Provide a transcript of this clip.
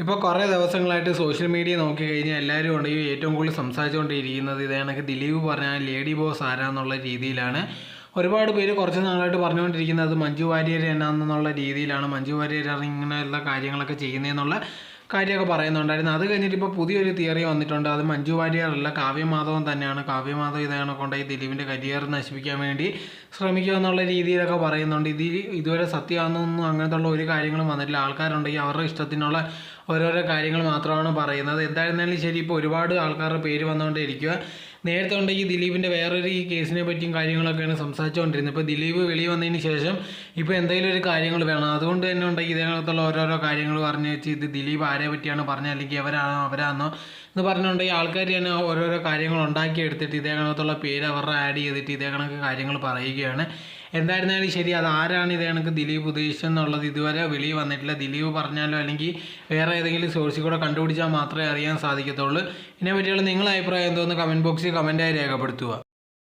ഇപ്പോൾ കുറേ ദിവസങ്ങളായിട്ട് സോഷ്യൽ മീഡിയ നോക്കി കഴിഞ്ഞാൽ എല്ലാവരും ഉണ്ടെങ്കിൽ ഏറ്റവും കൂടുതൽ സംസാരിച്ചുകൊണ്ടിരിക്കുന്നത് ഇത് ദിലീപ് പറഞ്ഞാൽ ലേഡി ബോസ് ആരാന്നുള്ള രീതിയിലാണ്. ഒരുപാട് പേര് കുറച്ച് നാളായിട്ട് പറഞ്ഞുകൊണ്ടിരിക്കുന്നത് മഞ്ജു വാര്യർ എന്നാന്നുള്ള രീതിയിലാണ്. മഞ്ജു വാര്യർ ഇങ്ങനെയുള്ള കാര്യങ്ങളൊക്കെ ചെയ്യുന്നതെന്നുള്ള കാര്യമൊക്കെ പറയുന്നുണ്ടായിരുന്നു. അത് കഴിഞ്ഞിട്ട് ഇപ്പോൾ പുതിയൊരു തിയറി വന്നിട്ടുണ്ട്. അത് മഞ്ജു വാര്യർ അല്ല കാവ്യമാധവൻ തന്നെയാണ്. കാവ്യമാധവ് ഇതാണ് കൊണ്ട് ഈ ദിലീപിന്റെ കരിയർ നശിപ്പിക്കാൻ വേണ്ടി ശ്രമിക്കുക എന്നുള്ള രീതിയിലൊക്കെ പറയുന്നുണ്ട്. ഇതിൽ ഇതുവരെ സത്യമാണെന്നൊന്നും അങ്ങനത്തെ ഉള്ള ഒരു കാര്യങ്ങളും വന്നിട്ടില്ല. ആൾക്കാരുണ്ടെങ്കിൽ അവരുടെ ഇഷ്ടത്തിനുള്ള ഓരോരോ കാര്യങ്ങൾ മാത്രമാണ് പറയുന്നത്. എന്തായിരുന്നാലും ശരി ഇപ്പോൾ ഒരുപാട് ആൾക്കാരുടെ പേര് വന്നുകൊണ്ടേയിരിക്കുക. നേരത്തെ ഉണ്ടെങ്കിൽ ദിലീപിന്റെ വേറൊരു ഈ കേസിനെ പറ്റിയും കാര്യങ്ങളൊക്കെയാണ് സംസാരിച്ചുകൊണ്ടിരുന്നത്. ഇപ്പോൾ ദിലീപ് വെളി വന്നതിന് ശേഷം ഇപ്പോൾ എന്തെങ്കിലും ഒരു കാര്യങ്ങൾ വേണം. അതുകൊണ്ട് തന്നെ ഉണ്ടെങ്കിൽ ഇതിനകത്തുള്ള ഓരോരോ കാര്യങ്ങൾ പറഞ്ഞു വെച്ച് ഇത് ദിലീപ് ആരെ പറ്റിയാണ് പറഞ്ഞത്? അല്ലെങ്കിൽ അവരാണോ അവരാണോ എന്ന് പറഞ്ഞുകൊണ്ടെങ്കിൽ ആൾക്കാർ തന്നെ ഓരോരോ കാര്യങ്ങൾ ഉണ്ടാക്കിയെടുത്തിട്ട് ഇതേ കണക്കത്തുള്ള പേര് അവരുടെ ആഡ് ചെയ്തിട്ട് ഇതേ കണക്ക് കാര്യങ്ങൾ പറയുകയാണ്. എന്തായിരുന്നാലും ശരി അത് ആരാണ് ഇതേ കണക്ക് ദിലീപ് ഉദ്ദേശിച്ചെന്നുള്ളത് ഇതുവരെ വെളിയിൽ വന്നിട്ടില്ല. ദിലീപ് പറഞ്ഞാലോ അല്ലെങ്കിൽ വേറെ ഏതെങ്കിലും സോഴ്സിൽ കൂടെ കണ്ടുപിടിച്ചാൽ മാത്രമേ അറിയാൻ സാധിക്കത്തുള്ളൂ. ഇതിനെ പറ്റിയുള്ള നിങ്ങളുടെ അഭിപ്രായം എന്തോന്ന് കമന്റ് ബോക്സിൽ കമന്റായി രേഖപ്പെടുത്തുക.